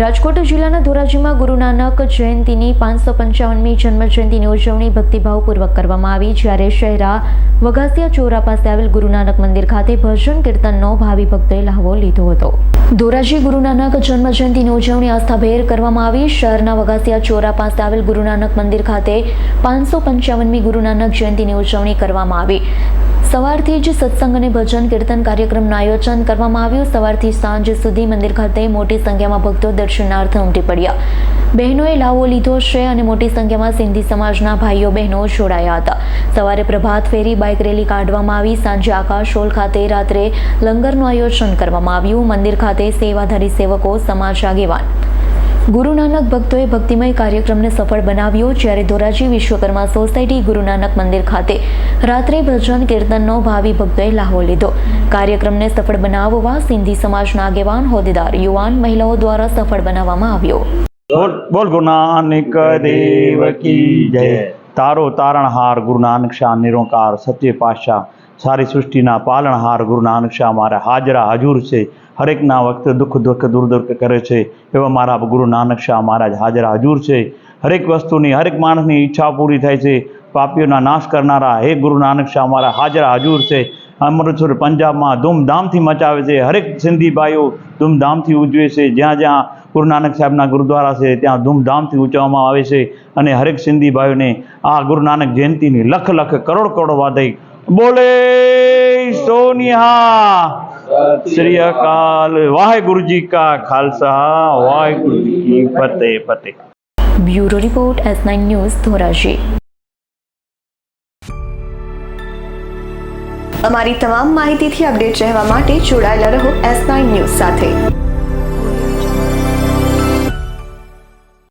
રાજકોટ જિલ્લાના ધોરાજીમાં ગુરુ નાનક જયંતિની પાંચસો પંચાવનમી જન્મ જયંતિની ઉજવણી ભક્તિભાવપૂર્વક કરવામાં આવી. જ્યારે શહેરા વઘાસિયા ચોરા પાસે આવેલ ગુરુ નાનક મંદિર ખાતે ભજન કીર્તનનો ભાવિ ભક્તોએ લહાવો લીધો હતો. ધોરાજી ગુરુ નાનક જન્મજયંતિની ઉજવણી આસ્થાભેર કરવામાં આવી. શહેરના વઘાસિયા ચોરા પાસે આવેલ ગુરુ નાનક મંદિર ખાતે પાંચસો પંચાવનમી ગુરુ નાનક જયંતિની ઉજવણી કરવામાં આવી. સવારથી જ સત્સંગ અને ભજન કીર્તન કાર્યક્રમનું આયોજન કરવામાં આવ્યું. સવારથી સાંજ સુધી મંદિર ખાતે મોટી સંખ્યામાં ભક્તો દર્શનાર્થે ઉમટી પડ્યા. બહેનોએ લાવો લીધો છે અને મોટી સંખ્યામાં સિંધી સમાજના ભાઈઓ બહેનો જોડાયા હતા. સવારે પ્રભાત ફેરી બાઇક રેલી કાઢવામાં આવી. સાંજે આકાશ હોલ ખાતે રાત્રે લંગરનું આયોજન કરવામાં આવ્યું. મંદિર ખાતે સેવાધારી સેવકો, સમાજ આગેવાન ગુરુ નાનક ભક્તોએ ભક્તિમય કાર્યક્રમને સફળ બનાવ્યો જ્યારે ધોરાજી વિશ્વકર્મા સોસાયટી ગુરુ નાનક મંદિર ખાતે રાત્રે ભજન કીર્તનનો ભાવિ ભક્તોએ લાહો લીધો. કાર્યક્રમને સફળ બનાવવા સિંધી સમાજના આગેવાન, હોદ્દેદાર, યુવાન મહિલાઓ દ્વારા સફળ બનાવવામાં આવ્યો. બોલ ગુરુ નાનક દેવ કી જય. તારો તારણહાર ગુરુ નાનક શાહ, નિરોકાર, સત્ય પાતશાહ સારી સૃષ્ટિના પાલનહાર ગુરુ નાનક શાહ મારા હાજરા હજૂર છે. હરેકના વખતે દુઃખ દુઃખ દૂર દૂર કરે છે. એવા મારા ગુરુ નાનક શાહ મહારાજ હાજરા હજૂર છે. હરેક વસ્તુની, હરેક માણસની ઈચ્છા પૂરી થાય છે. પાપીઓના નાશ કરનારા હે ગુરુ નાનક શાહ મારા હાજરા હજુર છે. અમૃતસર પંજાબમાં ધૂમધામથી મચાવે છે. હરેક સિંધી ભાઈઓ ધૂમધામથી ઉજવે છે. જ્યાં જ્યાં ગુરુ નાનક સાહેબના ગુરુદ્વારા છે, ત્યાં ધૂમધામથી ઉજવવામાં આવે છે. અને હરેક સિંધી ભાઈઓને આ ગુરુ નાનક જયંતિની લખ લખ કરોડ કરોડ વાદઈ બોલે સોનિયા, શ્રી અકાલ. વાહેગુરુજી કા ખાલસા, વાહેગુરુજી કી ફતેહ Fateh. Bureau report S nine news Dhoraji. અમારી તમામ માહિતીથી અપડેટ રહેવા માટે જોડાયેલા રહો એસ નાઇન ન્યૂઝ સાથે.